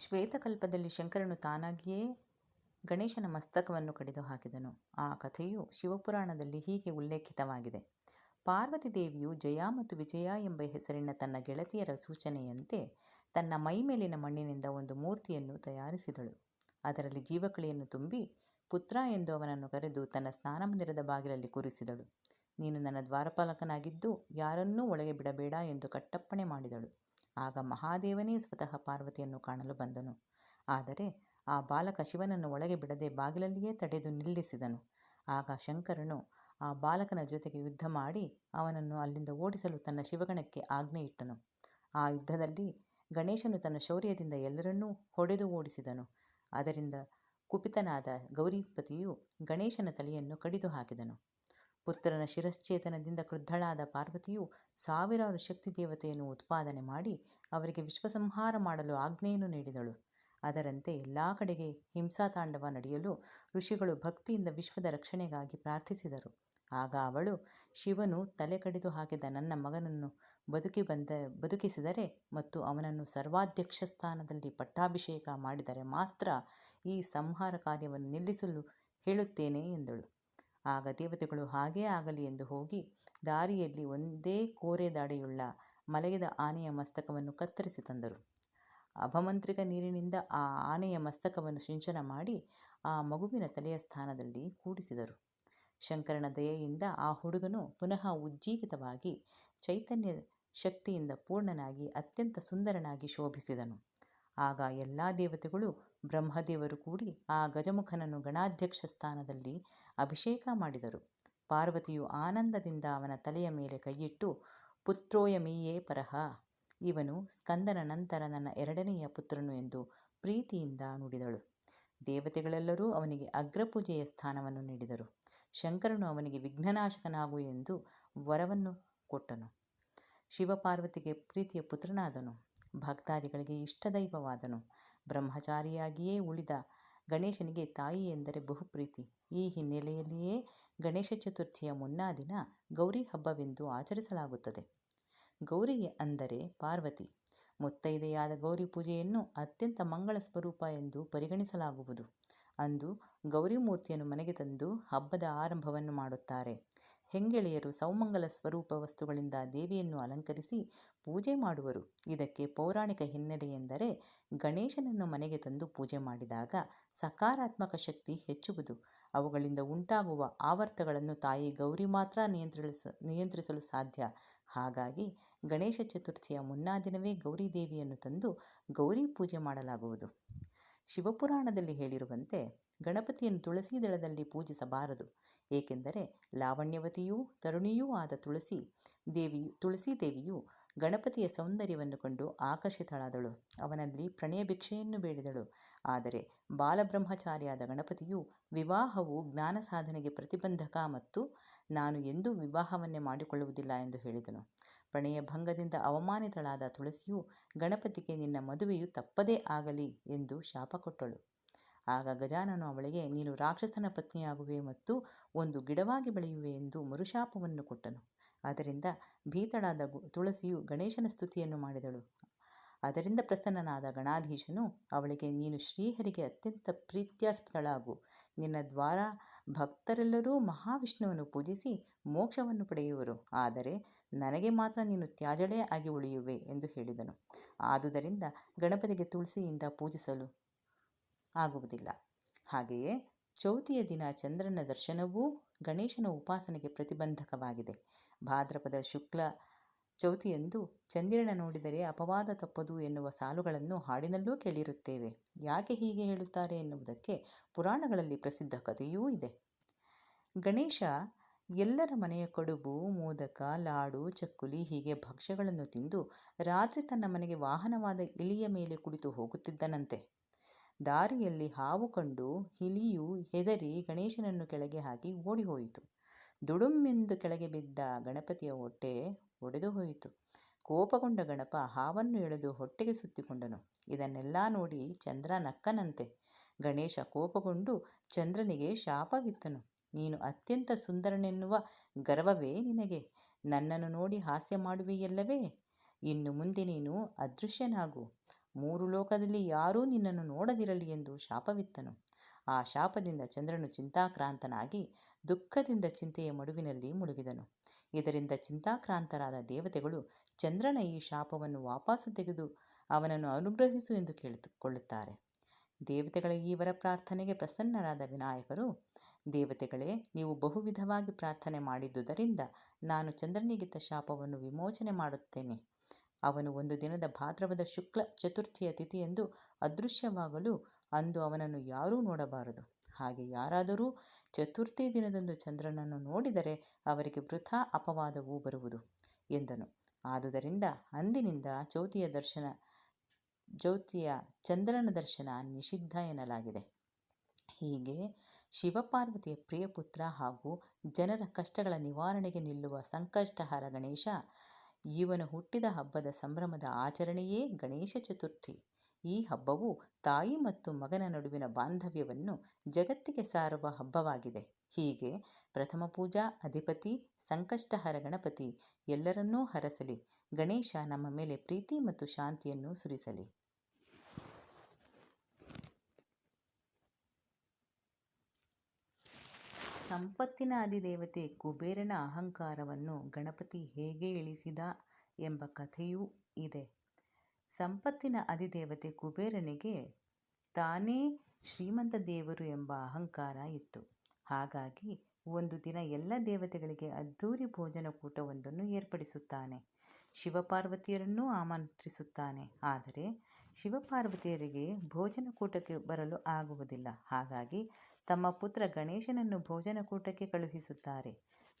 ಶ್ವೇತಕಲ್ಪದಲ್ಲಿ ಶಂಕರನು ತಾನಾಗಿಯೇ ಗಣೇಶನ ಮಸ್ತಕವನ್ನು ಕಡಿದು ಹಾಕಿದನು. ಆ ಕಥೆಯು ಶಿವಪುರಾಣದಲ್ಲಿ ಹೀಗೆ ಉಲ್ಲೇಖಿತವಾಗಿದೆ. ಪಾರ್ವತಿ ದೇವಿಯು ಜಯ ಮತ್ತು ವಿಜಯಾ ಎಂಬ ಹೆಸರಿನ ತನ್ನ ಗೆಳತಿಯರ ಸೂಚನೆಯಂತೆ ತನ್ನ ಮೈಮೇಲಿನ ಮಣ್ಣಿನಿಂದ ಒಂದು ಮೂರ್ತಿಯನ್ನು ತಯಾರಿಸಿದಳು. ಅದರಲ್ಲಿ ಜೀವಕಳಿಯನ್ನು ತುಂಬಿ ಪುತ್ರ ಎಂದು ಅವನನ್ನು ಕರೆದು ತನ್ನ ಸ್ನಾನಮಂದಿರದ ಬಾಗಿಲಲ್ಲಿ ಕೂರಿಸಿದಳು. ನೀನು ನನ್ನ ದ್ವಾರಪಾಲಕನಾಗಿದ್ದು ಯಾರನ್ನೂ ಒಳಗೆ ಬಿಡಬೇಡ ಎಂದು ಕಟ್ಟಪ್ಪಣೆ ಮಾಡಿದಳು. ಆಗ ಮಹಾದೇವನೇ ಸ್ವತಃ ಪಾರ್ವತಿಯನ್ನು ಕಾಣಲು ಬಂದನು. ಆದರೆ ಆ ಬಾಲಕ ಶಿವನನ್ನು ಒಳಗೆ ಬಿಡದೆ ಬಾಗಿಲಲ್ಲಿಯೇ ತಡೆದು ನಿಲ್ಲಿಸಿದನು. ಆಗ ಶಂಕರನು ಆ ಬಾಲಕನ ಜೊತೆಗೆ ಯುದ್ಧ ಮಾಡಿ ಅವನನ್ನು ಅಲ್ಲಿಂದ ಓಡಿಸಲು ತನ್ನ ಶಿವಗಣಕ್ಕೆ ಆಜ್ಞೆಯಿಟ್ಟನು. ಆ ಯುದ್ಧದಲ್ಲಿ ಗಣೇಶನು ತನ್ನ ಶೌರ್ಯದಿಂದ ಎಲ್ಲರನ್ನೂ ಹೊಡೆದು ಓಡಿಸಿದನು. ಅದರಿಂದ ಕುಪಿತನಾದ ಗೌರಿಪತಿಯು ಗಣೇಶನ ತಲೆಯನ್ನು ಕಡಿದು ಹಾಕಿದನು. ಪುತ್ರನ ಶಿರಶ್ಚೇತನದಿಂದ ಕ್ರುದ್ಧಳಾದ ಪಾರ್ವತಿಯು ಸಾವಿರಾರು ಶಕ್ತಿ ದೇವತೆಯನ್ನು ಉತ್ಪಾದನೆ ಮಾಡಿ ಅವರಿಗೆ ವಿಶ್ವಸಂಹಾರ ಮಾಡಲು ಆಜ್ಞೆಯನ್ನು ನೀಡಿದಳು. ಅದರಂತೆ ಎಲ್ಲ ಕಡೆಗೆ ಹಿಂಸಾತಾಂಡವ ನಡೆಯಲು ಋಷಿಗಳು ಭಕ್ತಿಯಿಂದ ವಿಶ್ವದ ರಕ್ಷಣೆಗಾಗಿ ಪ್ರಾರ್ಥಿಸಿದರು. ಆಗ ಅವಳು, ಶಿವನು ತಲೆ ಕಡಿದು ಹಾಕಿದ ನನ್ನ ಮಗನನ್ನು ಬದುಕಿ ಬಂದ ಬದುಕಿಸಿದರೆ ಮತ್ತು ಅವನನ್ನು ಸರ್ವಾಧ್ಯಕ್ಷ ಸ್ಥಾನದಲ್ಲಿ ಪಟ್ಟಾಭಿಷೇಕ ಮಾಡಿದರೆ ಮಾತ್ರ ಈ ಸಂಹಾರ ಕಾರ್ಯವನ್ನು ನಿಲ್ಲಿಸಲು ಹೇಳುತ್ತೇನೆ ಎಂದಳು. ಆಗ ದೇವತೆಗಳು ಹಾಗೇ ಆಗಲಿ ಎಂದು ಹೋಗಿ ದಾರಿಯಲ್ಲಿ ಒಂದೇ ಕೋರೆ ದಾಡೆಯುಳ್ಳ ಮಲಗಿದ ಆನೆಯ ಮಸ್ತಕವನ್ನು ಕತ್ತರಿಸಿ ತಂದರು. ಅಭಮಂತ್ರಿಕ ನೀರಿನಿಂದ ಆ ಆನೆಯ ಮಸ್ತಕವನ್ನು ಸಿಂಚನ ಮಾಡಿ ಆ ಮಗುವಿನ ತಲೆಯ ಸ್ಥಾನದಲ್ಲಿ ಕೂಡಿಸಿದರು. ಶಂಕರನ ದಯೆಯಿಂದ ಆ ಹುಡುಗನು ಪುನಃ ಉಜ್ಜೀವಿತವಾಗಿ ಚೈತನ್ಯ ಶಕ್ತಿಯಿಂದ ಪೂರ್ಣನಾಗಿ ಅತ್ಯಂತ ಸುಂದರನಾಗಿ ಶೋಭಿಸಿದನು. ಆಗ ಎಲ್ಲ ದೇವತೆಗಳು ಬ್ರಹ್ಮದೇವರು ಕೂಡಿ ಆ ಗಜಮುಖನನ್ನು ಗಣಾಧ್ಯಕ್ಷ ಸ್ಥಾನದಲ್ಲಿ ಅಭಿಷೇಕ ಮಾಡಿದರು. ಪಾರ್ವತಿಯು ಆನಂದದಿಂದ ಅವನ ತಲೆಯ ಮೇಲೆ ಕೈಯಿಟ್ಟು ಪುತ್ರೋಯಮೀಯೇ ಪರಹ ಇವನು ಸ್ಕಂದನ ನಂತರ ನನ್ನ ಎರಡನೆಯ ಪುತ್ರನು ಎಂದು ಪ್ರೀತಿಯಿಂದ ನುಡಿದಳು. ದೇವತೆಗಳೆಲ್ಲರೂ ಅವನಿಗೆ ಅಗ್ರಪೂಜೆಯ ಸ್ಥಾನವನ್ನು ನೀಡಿದರು. ಶಂಕರನು ಅವನಿಗೆ ವಿಘ್ನನಾಶಕನಾಗು ಎಂದು ವರವನ್ನು ಕೊಟ್ಟನು. ಶಿವಪಾರ್ವತಿಗೆ ಪ್ರೀತಿಯ ಪುತ್ರನಾದನು. ಭಕ್ತಾದಿಗಳಿಗೆ ಇಷ್ಟದೈವವಾದನು. ಬ್ರಹ್ಮಚಾರಿಯಾಗಿಯೇ ಉಳಿದ ಗಣೇಶನಿಗೆ ತಾಯಿ ಎಂದರೆ ಬಹು ಪ್ರೀತಿ. ಈ ಹಿನ್ನೆಲೆಯಲ್ಲಿಯೇ ಗಣೇಶ ಚತುರ್ಥಿಯ ಮುನ್ನಾ ದಿನ ಗೌರಿ ಹಬ್ಬವೆಂದು ಆಚರಿಸಲಾಗುತ್ತದೆ. ಗೌರಿಗೆ ಅಂದರೆ ಪಾರ್ವತಿ. ಮುತ್ತೈದೆಯಾದ ಗೌರಿ ಪೂಜೆಯನ್ನು ಅತ್ಯಂತ ಮಂಗಳ ಸ್ವರೂಪ ಎಂದು ಪರಿಗಣಿಸಲಾಗುವುದು. ಅಂದು ಗೌರಿ ಮೂರ್ತಿಯನ್ನು ಮನೆಗೆ ತಂದು ಹಬ್ಬದ ಆರಂಭವನ್ನು ಮಾಡುತ್ತಾರೆ. ಹೆಂಗೆಳೆಯರು ಸೌಮಂಗಲ ಸ್ವರೂಪ ವಸ್ತುಗಳಿಂದ ದೇವಿಯನ್ನು ಅಲಂಕರಿಸಿ ಪೂಜೆ ಮಾಡುವರು. ಇದಕ್ಕೆ ಪೌರಾಣಿಕ ಹಿನ್ನೆಲೆ ಎಂದರೆ ಗಣೇಶನನ್ನು ಮನೆಗೆ ತಂದು ಪೂಜೆ ಮಾಡಿದಾಗ ಸಕಾರಾತ್ಮಕ ಶಕ್ತಿ ಹೆಚ್ಚುವುದು. ಅವುಗಳಿಂದ ಉಂಟಾಗುವ ಆವರ್ತಗಳನ್ನು ತಾಯಿ ಗೌರಿ ಮಾತ್ರ ನಿಯಂತ್ರಿಸಲು ಸಾಧ್ಯ. ಹಾಗಾಗಿ ಗಣೇಶ ಚತುರ್ಥಿಯ ಮುನ್ನಾದಿನವೇ ಗೌರಿ ದೇವಿಯನ್ನು ತಂದು ಗೌರಿ ಪೂಜೆ ಮಾಡಲಾಗುವುದು. ಶಿವಪುರಾಣದಲ್ಲಿ ಹೇಳಿರುವಂತೆ ಗಣಪತಿಯನ್ನು ತುಳಸಿ ದಳದಲ್ಲಿ ಪೂಜಿಸಬಾರದು. ಏಕೆಂದರೆ ಲಾವಣ್ಯವತಿಯೂ ತರುಣಿಯೂ ಆದ ತುಳಸಿ ದೇವಿ ತುಳಸಿ ದೇವಿಯು ಗಣಪತಿಯ ಸೌಂದರ್ಯವನ್ನು ಕಂಡು ಆಕರ್ಷಿತಳಾದಳು. ಅವನಲ್ಲಿ ಪ್ರಣಯ ಭಿಕ್ಷೆಯನ್ನು ಬೇಡಿದಳು. ಆದರೆ ಬಾಲಬ್ರಹ್ಮಚಾರಿಯಾದ ಗಣಪತಿಯು ವಿವಾಹವು ಜ್ಞಾನ ಸಾಧನೆಗೆ ಪ್ರತಿಬಂಧಕ ಮತ್ತು ನಾನು ಎಂದೂ ವಿವಾಹವನ್ನೇ ಮಾಡಿಕೊಳ್ಳುವುದಿಲ್ಲ ಎಂದು ಹೇಳಿದನು. ಪ್ರಣಯಭಂಗದಿಂದ ಅವಮಾನಿತಳಾದ ತುಳಸಿಯು, ಗಣಪತಿಗೆ ನಿನ್ನ ಮದುವೆಯು ತಪ್ಪದೇ ಆಗಲಿ ಎಂದು ಶಾಪ ಕೊಟ್ಟಳು. ಆಗ ಗಜಾನನು ಅವಳಿಗೆ, ನೀನು ರಾಕ್ಷಸನ ಪತ್ನಿಯಾಗುವೆ ಮತ್ತು ಒಂದು ಗಿಡವಾಗಿ ಬೆಳೆಯುವೆ ಎಂದು ಮರುಶಾಪವನ್ನು ಕೊಟ್ಟನು. ಅದರಿಂದ ಭೀತಳಾದ ತುಳಸಿಯು ಗಣೇಶನ ಸ್ತುತಿಯನ್ನು ಮಾಡಿದಳು. ಅದರಿಂದ ಪ್ರಸನ್ನನಾದ ಗಣಾಧೀಶನು ಅವಳಿಗೆ, ನೀನು ಶ್ರೀಹರಿಗೆ ಅತ್ಯಂತ ಪ್ರೀತ್ಯಾಸ್ಪದಳಾಗು. ನಿನ್ನ ದ್ವಾರ ಭಕ್ತರೆಲ್ಲರೂ ಮಹಾವಿಷ್ಣುವನ್ನು ಪೂಜಿಸಿ ಮೋಕ್ಷವನ್ನು ಪಡೆಯುವರು. ಆದರೆ ನನಗೆ ಮಾತ್ರ ನೀನು ತ್ಯಾಜಳೇ ಆಗಿ ಉಳಿಯುವೆ ಎಂದು ಹೇಳಿದನು. ಆದುದರಿಂದ ಗಣಪತಿಗೆ ತುಳಸಿಯಿಂದ ಪೂಜಿಸಲು ಆಗುವುದಿಲ್ಲ. ಹಾಗೆಯೇ ಚೌತಿಯ ದಿನ ಚಂದ್ರನ ದರ್ಶನವೂ ಗಣೇಶನ ಉಪಾಸನೆಗೆ ಪ್ರತಿಬಂಧಕವಾಗಿದೆ. ಭಾದ್ರಪದ ಶುಕ್ಲ ಚೌತಿಯಂದು ಚಂದಿರನ ನೋಡಿದರೆ ಅಪವಾದ ತಪ್ಪದು ಎನ್ನುವ ಸಾಲುಗಳನ್ನು ಹಾಡಿನಲ್ಲೂ ಕೇಳಿರುತ್ತೇವೆ. ಯಾಕೆ ಹೀಗೆ ಹೇಳುತ್ತಾರೆ ಎನ್ನುವುದಕ್ಕೆ ಪುರಾಣಗಳಲ್ಲಿ ಪ್ರಸಿದ್ಧ ಕಥೆಯೂ ಇದೆ. ಗಣೇಶ ಎಲ್ಲರ ಮನೆಯ ಕಡುಬು, ಮೋದಕ, ಲಾಡು, ಚಕ್ಕುಲಿ ಹೀಗೆ ಭಕ್ಷ್ಯಗಳನ್ನು ತಿಂದು ರಾತ್ರಿ ತನ್ನ ಮನೆಗೆ ವಾಹನವಾದ ಇಲಿಯ ಮೇಲೆ ಕುಳಿತು ಹೋಗುತ್ತಿದ್ದನಂತೆ. ದಾರಿಯಲ್ಲಿ ಹಾವು ಕಂಡು ಇಲಿಯು ಹೆದರಿ ಗಣೇಶನನ್ನು ಕೆಳಗೆ ಹಾಕಿ ಓಡಿಹೋಯಿತು. ದುಡುಂ ಎಂದು ಕೆಳಗೆ ಬಿದ್ದ ಗಣಪತಿಯ ಹೊಟ್ಟೆ ಒಡೆದು ಹೋಯಿತು ಕೋಪಗೊಂಡ ಗಣಪ ಹಾವನ್ನು ಎಳೆದು ಹೊಟ್ಟೆಗೆ ಸುತ್ತಿಕೊಂಡನು. ಇದನ್ನೆಲ್ಲ ನೋಡಿ ಚಂದ್ರ ನಕ್ಕನಂತೆ. ಗಣೇಶ ಕೋಪಗೊಂಡು ಚಂದ್ರನಿಗೆ ಶಾಪವಿತ್ತನು. ನೀನು ಅತ್ಯಂತ ಸುಂದರನೆನ್ನುವ ಗರ್ವವೇ ನಿನಗೆ. ನನ್ನನ್ನು ನೋಡಿ ಹಾಸ್ಯ ಮಾಡುವೆಯಲ್ಲವೇ? ಇನ್ನು ಮುಂದೆ ನೀನು ಅದೃಶ್ಯನಾಗು. ಮೂರು ಲೋಕದಲ್ಲಿ ಯಾರೂ ನಿನ್ನನ್ನು ನೋಡದಿರಲಿ ಎಂದು ಶಾಪವಿತ್ತನು ಆ ಶಾಪದಿಂದ ಚಂದ್ರನು ಚಿಂತಾಕ್ರಾಂತನಾಗಿ ದುಃಖದಿಂದ ಚಿಂತೆಯ ಮಡುವಿನಲ್ಲಿ ಮುಳುಗಿದನು. ಇದರಿಂದ ಚಿಂತಾಕ್ರಾಂತರಾದ ದೇವತೆಗಳು ಚಂದ್ರನ ಈ ಶಾಪವನ್ನು ವಾಪಸು ತೆಗೆದು ಅವನನ್ನು ಅನುಗ್ರಹಿಸು ಎಂದು ಕೇಳಿಕೊಳ್ಳುತ್ತಾರೆ. ದೇವತೆಗಳ ಈ ವರ ಪ್ರಾರ್ಥನೆಗೆ ಪ್ರಸನ್ನರಾದ ವಿನಾಯಕರು, ದೇವತೆಗಳೇ, ನೀವು ಬಹುವಿಧವಾಗಿ ಪ್ರಾರ್ಥನೆ ಮಾಡಿದ್ದುದರಿಂದ ನಾನು ಚಂದ್ರನಿಗಿದ್ದ ಶಾಪವನ್ನು ವಿಮೋಚನೆ ಮಾಡುತ್ತೇನೆ. ಅವನು ಒಂದು ದಿನದ ಭಾದ್ರವದ ಶುಕ್ಲ ಚತುರ್ಥಿಯ ತಿಥಿಯೆಂದು ಅದೃಶ್ಯವಾಗಲು ಅಂದು ಅವನನ್ನು ಯಾರೂ ನೋಡಬಾರದು. ಹಾಗೆ ಯಾರಾದರೂ ಚತುರ್ಥಿ ದಿನದಂದು ಚಂದ್ರನನ್ನು ನೋಡಿದರೆ ಅವರಿಗೆ ವೃಥಾ ಅಪವಾದವೂ ಬರುವುದು ಎಂದನು. ಆದುದರಿಂದ ಅಂದಿನಿಂದ ಜ್ಯೋತಿಯ ದರ್ಶನ, ಜ್ಯೋತಿಯ ಚಂದ್ರನ ದರ್ಶನ ನಿಷಿದ್ಧ ಎನ್ನಲಾಗಿದೆ. ಹೀಗೆ ಶಿವಪಾರ್ವತಿಯ ಪ್ರಿಯಪುತ್ರ ಹಾಗೂ ಜನರ ಕಷ್ಟಗಳ ನಿವಾರಣೆಗೆ ನಿಲ್ಲುವ ಸಂಕಷ್ಟಹರ ಗಣೇಶ, ಇವನು ಹುಟ್ಟಿದ ಹಬ್ಬದ ಸಂಭ್ರಮದ ಆಚರಣೆಯೇ ಗಣೇಶ ಚತುರ್ಥಿ. ಈ ಹಬ್ಬವು ತಾಯಿ ಮತ್ತು ಮಗನ ನಡುವಿನ ಬಾಂಧವ್ಯವನ್ನು ಜಗತ್ತಿಗೆ ಸಾರುವ ಹಬ್ಬವಾಗಿದೆ. ಹೀಗೆ ಪ್ರಥಮ ಪೂಜಾ, ಅಧಿಪತಿ, ಸಂಕಷ್ಟಹರ ಗಣಪತಿ ಎಲ್ಲರನ್ನೂ ಹರಸಲಿ. ಗಣೇಶ ನಮ್ಮ ಮೇಲೆ ಪ್ರೀತಿ ಮತ್ತು ಶಾಂತಿಯನ್ನು ಸುರಿಸಲಿ. ಸಂಪತ್ತಿನ ಅಧಿದೇವತೆ ಕುಬೇರನ ಅಹಂಕಾರವನ್ನು ಗಣಪತಿ ಹೇಗೆ ಇಳಿಸಿದ ಎಂಬ ಕಥೆಯೂ ಇದೆ. ಸಂಪತ್ತಿನ ಅಧಿದೇವತೆ ಕುಬೇರನಿಗೆ ತಾನೇ ಶ್ರೀಮಂತ ದೇವರು ಎಂಬ ಅಹಂಕಾರ ಇತ್ತು. ಹಾಗಾಗಿ ಒಂದು ದಿನ ಎಲ್ಲ ದೇವತೆಗಳಿಗೆ ಅದ್ಧೂರಿ ಭೋಜನಕೂಟವೊಂದನ್ನು ಏರ್ಪಡಿಸುತ್ತಾನೆ. ಶಿವಪಾರ್ವತಿಯರನ್ನೂ ಆಮಂತ್ರಿಸುತ್ತಾನೆ. ಆದರೆ ಶಿವಪಾರ್ವತಿಯರಿಗೆ ಭೋಜನಕೂಟಕ್ಕೆ ಬರಲು ಆಗುವುದಿಲ್ಲ. ಹಾಗಾಗಿ ತಮ್ಮ ಪುತ್ರ ಗಣೇಶನನ್ನು ಭೋಜನ ಕೂಟಕ್ಕೆ ಕಳುಹಿಸುತ್ತಾರೆ.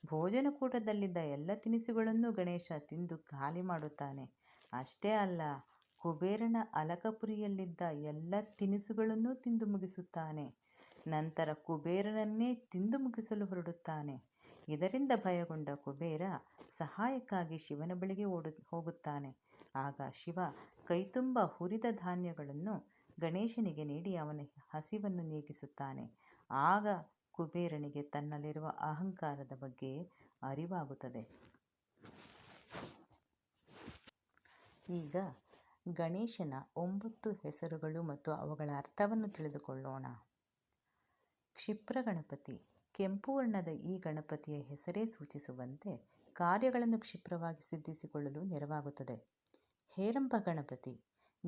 ಭೋಜನ ಕೂಟದಲ್ಲಿದ್ದ ಎಲ್ಲ ತಿನಿಸುಗಳನ್ನು ಗಣೇಶ ತಿಂದು ಖಾಲಿ ಮಾಡುತ್ತಾನೆ. ಅಷ್ಟೇ ಅಲ್ಲ ಕುಬೇರನ ಅಲಕಪುರಿಯಲ್ಲಿದ್ದ ಎಲ್ಲ ತಿನಿಸುಗಳನ್ನೂ ತಿಂದು ಮುಗಿಸುತ್ತಾನೆ. ನಂತರ ಕುಬೇರನನ್ನೇ ತಿಂದು ಮುಗಿಸಲು ಹೊರಡುತ್ತಾನೆ. ಇದರಿಂದ ಭಯಗೊಂಡ ಕುಬೇರ ಸಹಾಯಕ್ಕಾಗಿ ಶಿವನ ಬಳಿಗೆ ಓಡು, ಹೋಗುತ್ತಾನೆ. ಆಗ ಶಿವ ಕೈತುಂಬ ಹುರಿದ ಧಾನ್ಯಗಳನ್ನು ಗಣೇಶನಿಗೆ ನೀಡಿ ಅವನ ಹಸಿವನ್ನು ನೀಗಿಸುತ್ತಾನೆ. ಆಗ ಕುಬೇರನಿಗೆ ತನ್ನಲ್ಲಿರುವ ಅಹಂಕಾರದ ಬಗ್ಗೆ ಅರಿವಾಗುತ್ತದೆ. ಈಗ ಗಣೇಶನ ಒಂಬತ್ತು ಹೆಸರುಗಳು ಮತ್ತು ಅವುಗಳ ಅರ್ಥವನ್ನು ತಿಳಿದುಕೊಳ್ಳೋಣ. ಕ್ಷಿಪ್ರ ಗಣಪತಿ ಕೆಂಪು ವರ್ಣದ ಈ ಗಣಪತಿಯ ಹೆಸರೇ ಸೂಚಿಸುವಂತೆ ಕಾರ್ಯಗಳನ್ನು ಕ್ಷಿಪ್ರವಾಗಿ ಸಿದ್ಧಿಸಿಕೊಳ್ಳಲು ನೆರವಾಗುತ್ತದೆ. ಹೇರಂಬ ಗಣಪತಿ.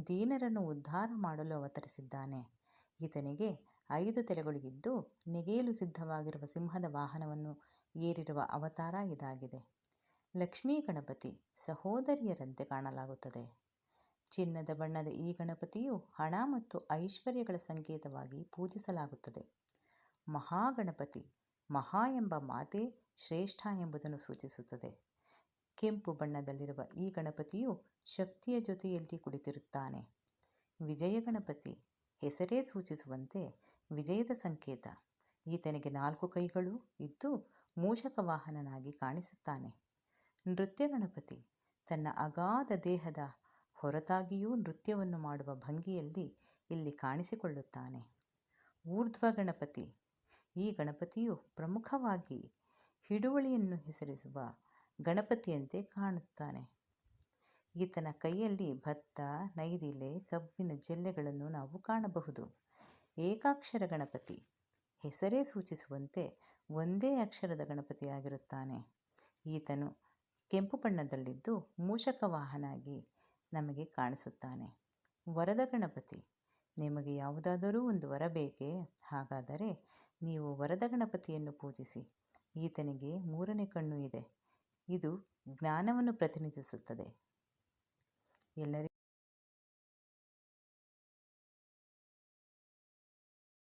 ದೀನರನ್ನು ಉದ್ಧಾರ ಮಾಡಲು ಅವತರಿಸಿದ್ದಾನೆ. ಈತನಿಗೆ ಐದು ತೆರೆಗಳು ಇದ್ದು ನೆಗೆಯಲು ಸಿದ್ಧವಾಗಿರುವ ಸಿಂಹದ ವಾಹನವನ್ನು ಏರಿರುವ ಅವತಾರ ಇದಾಗಿದೆ. ಲಕ್ಷ್ಮೀ ಗಣಪತಿ. ಸಹೋದರಿಯರಂತೆ ಕಾಣಲಾಗುತ್ತದೆ. ಚಿನ್ನದ ಬಣ್ಣದ ಈ ಗಣಪತಿಯು ಹಣ ಮತ್ತು ಐಶ್ವರ್ಯಗಳ ಸಂಕೇತವಾಗಿ ಪೂಜಿಸಲಾಗುತ್ತದೆ. ಮಹಾಗಣಪತಿ, ಮಹಾ ಎಂಬ ಮಾತೆ ಶ್ರೇಷ್ಠ ಎಂಬುದನ್ನು ಸೂಚಿಸುತ್ತದೆ. ಕೆಂಪು ಬಣ್ಣದಲ್ಲಿರುವ ಈ ಗಣಪತಿಯು ಶಕ್ತಿಯ ಜೊತೆಯಲ್ಲಿ ಕುಳಿತಿರುತ್ತಾನೆ. ವಿಜಯ ಗಣಪತಿ, ಹೆಸರೇ ಸೂಚಿಸುವಂತೆ ವಿಜಯದ ಸಂಕೇತ. ಈತನಿಗೆ ನಾಲ್ಕು ಕೈಗಳು ಇದ್ದು ಮೂಷಕ ವಾಹನನಾಗಿ ಕಾಣಿಸುತ್ತಾನೆ. ನೃತ್ಯ ಗಣಪತಿ, ತನ್ನ ಅಗಾಧ ದೇಹದ ಹೊರತಾಗಿಯೂ ನೃತ್ಯವನ್ನು ಮಾಡುವ ಭಂಗಿಯಲ್ಲಿ ಇಲ್ಲಿ ಕಾಣಿಸಿಕೊಳ್ಳುತ್ತಾನೆ. ಊರ್ಧ್ವ ಗಣಪತಿ. ಈ ಗಣಪತಿಯು ಪ್ರಮುಖವಾಗಿ ಹಿಡುವಳಿಯನ್ನು ಹೆಸರಿಸುವ ಗಣಪತಿಯಂತೆ ಕಾಣುತ್ತಾನೆ. ಈತನ ಕೈಯಲ್ಲಿ ಭತ್ತ, ನೈದಿಲೆ, ಕಬ್ಬಿನ ಜಲ್ಲೆಗಳನ್ನು ನಾವು ಕಾಣಬಹುದು. ಏಕಾಕ್ಷರ ಗಣಪತಿ. ಹೆಸರೇ ಸೂಚಿಸುವಂತೆ ಒಂದೇ ಅಕ್ಷರದ ಗಣಪತಿಯಾಗಿರುತ್ತಾನೆ. ಈತನು ಕೆಂಪು ಬಣ್ಣದಲ್ಲಿದ್ದು ಮೂಷಕ ವಾಹನಾಗಿ ನಮಗೆ ಕಾಣಿಸುತ್ತಾನೆ. ವರದ ಗಣಪತಿ, ನಿಮಗೆ ಯಾವುದಾದರೂ ಒಂದು ವರ ಬೇಕೇ? ಹಾಗಾದರೆ ನೀವು ವರದ ಗಣಪತಿಯನ್ನು ಪೂಜಿಸಿ, ಈತನಿಗೆ ಮೂರನೇ ಕಣ್ಣು ಇದೆ. ಇದು ಜ್ಞಾನವನ್ನು ಪ್ರತಿನಿಧಿಸುತ್ತದೆ. ಎಲ್ಲರಿಗೂ